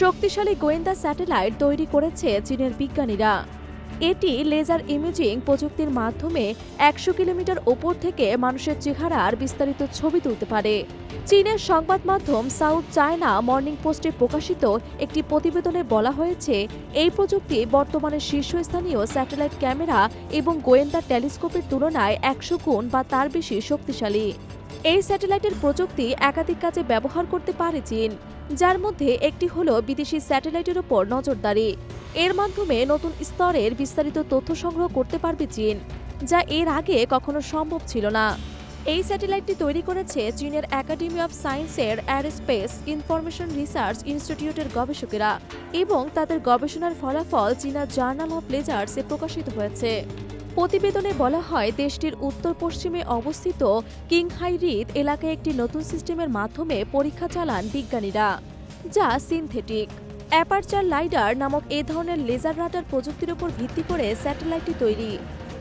শক্তিশালী গোয়েন্দা স্যাটেলাইট তৈরি করেছে চীনের বিজ্ঞানীরা। এটি লেজার ইমেজিং প্রযুক্তির মাধ্যমে একশো কিলোমিটার ওপর থেকে মানুষের চেহারার বিস্তারিত ছবি তুলতে পারে। চীনের সংবাদ মাধ্যম সাউথ চায়না মর্নিং পোস্টে প্রকাশিত একটি প্রতিবেদনে বলা হয়েছে, এই প্রযুক্তি বর্তমানে শীর্ষস্থানীয় স্যাটেলাইট ক্যামেরা এবং গোয়েন্দা টেলিস্কোপের তুলনায় একশো গুণ বা তার বেশি শক্তিশালী। এই স্যাটেলাইটের প্রযুক্তি একাধিক কাজে ব্যবহার করতে পারে চীন। যার মধ্যে একটি হলো বিদেশি স্যাটেলাইটের ওপর নজরদারি। এর মাধ্যমে নতুন স্তরের বিস্তারিত তথ্য সংগ্রহ করতে পারবে চীন, যা এর আগে কখনো সম্ভব ছিল না। এই স্যাটেলাইটটি তৈরি করেছে চীনের একাডেমি অফ সায়েন্সের অ্যারোস্পেস ইনফরমেশন রিসার্চ ইনস্টিটিউটের গবেষকেরা এবং তাদের গবেষণার ফলাফল চীনা জার্নাল অফ লেজার্সে প্রকাশিত হয়েছে। প্রতিবেদনে বলা হয়, দেশটির উত্তর পশ্চিমে অবস্থিত কিংহাই হ্রদ এলাকায় একটি নতুন সিস্টেমের মাধ্যমে পরীক্ষা চালান বিজ্ঞানীরা, যা সিনথেটিক। অ্যাপারচার লাইডার নামক এ ধরনের লেজার রাডার প্রযুক্তির উপর ভিত্তি করে স্যাটেলাইটটি তৈরি।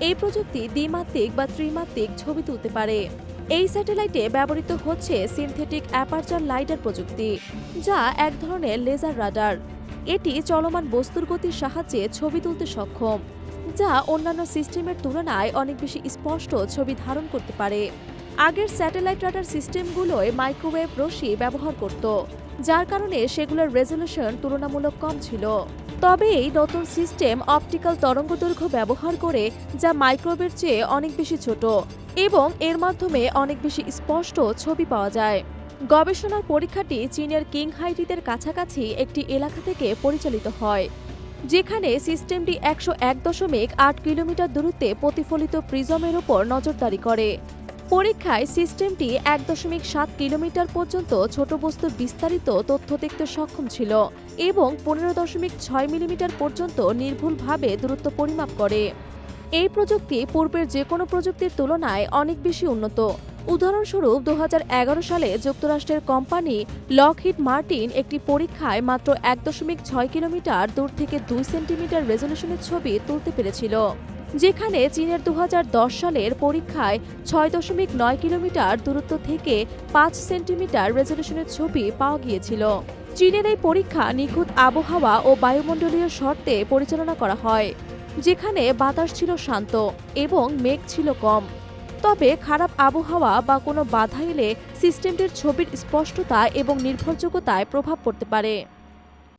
এই প্রযুক্তি দ্বিমাত্রিক বা ত্রিমাত্রিক ছবি তুলতে পারে। এই স্যাটেলাইটে ব্যবহৃত হচ্ছে সিনথেটিক অ্যাপারচার লাইডার প্রযুক্তি, যা এক ধরনের লেজার রাডার। এটি চলমান বস্তুর গতির সাহায্যে ছবি তুলতে সক্ষম, যা অন্যান্য সিস্টেমের তুলনায় অনেক বেশি স্পষ্ট ছবি ধারণ করতে পারে। আগের স্যাটেলাইট রাডার সিস্টেমগুলোয় মাইক্রোওয়েভ রশ্মি ব্যবহার করত, যার কারণে সেগুলোর রেজলিউশন তুলনামূলক কম ছিল। তবে এই নতুন সিস্টেম অপটিক্যাল তরঙ্গদৈর্ঘ্য ব্যবহার করে, যা মাইক্রোওয়েভের চেয়ে অনেক বেশি ছোট এবং এর মাধ্যমে অনেক বেশি স্পষ্ট ছবি পাওয়া যায়। গবেষণার পরীক্ষাটি চীনের কিংহাইটিদের কাছাকাছি একটি এলাকা থেকে পরিচালিত হয়, যেখানে সিস্টেমটি একশো এক দশমিক আট কিলোমিটার দূরত্বে প্রতিফলিত প্রিজমের ওপর নজরদারি করে। পরীক্ষায় সিস্টেমটি এক দশমিক সাত কিলোমিটার পর্যন্ত ছোট বস্তুর বিস্তারিত তথ্য দেখতে সক্ষম ছিল এবং পনেরো দশমিক ছয় মিলিমিটার পর্যন্ত নির্ভুলভাবে দূরত্ব পরিমাপ করে। এই প্রযুক্তি পূর্বের যে কোনো প্রযুক্তির তুলনায় অনেক বেশি উন্নত। উদাহরণস্বরূপ দু হাজার এগারো সালে যুক্তরাষ্ট্রের কোম্পানি লকহিড মার্টিন একটি পরীক্ষায় মাত্র এক দশমিক ছয় কিলোমিটার দূর থেকে দুই সেন্টিমিটার রেজলিউশনের ছবি তুলতে পেরেছিল, যেখানে চীনের দু হাজার দশ সালের পরীক্ষায় ছয় দশমিক নয় কিলোমিটার দূরত্ব থেকে পাঁচ সেন্টিমিটার রেজলিউশনের ছবি পাওয়া গিয়েছিল। চীনের এই পরীক্ষা নিখুঁত আবহাওয়া ও বায়ুমণ্ডলীয় শর্তে পরিচালনা করা হয়, যেখানে বাতাস ছিল শান্ত এবং মেঘ ছিল কম। তবে খারাপ আবহাওয়া বা কোনো বাধা এলে সিস্টেমটির ছবির স্পষ্টতা এবং নির্ভরযোগ্যতায় প্রভাব পড়তে পারে।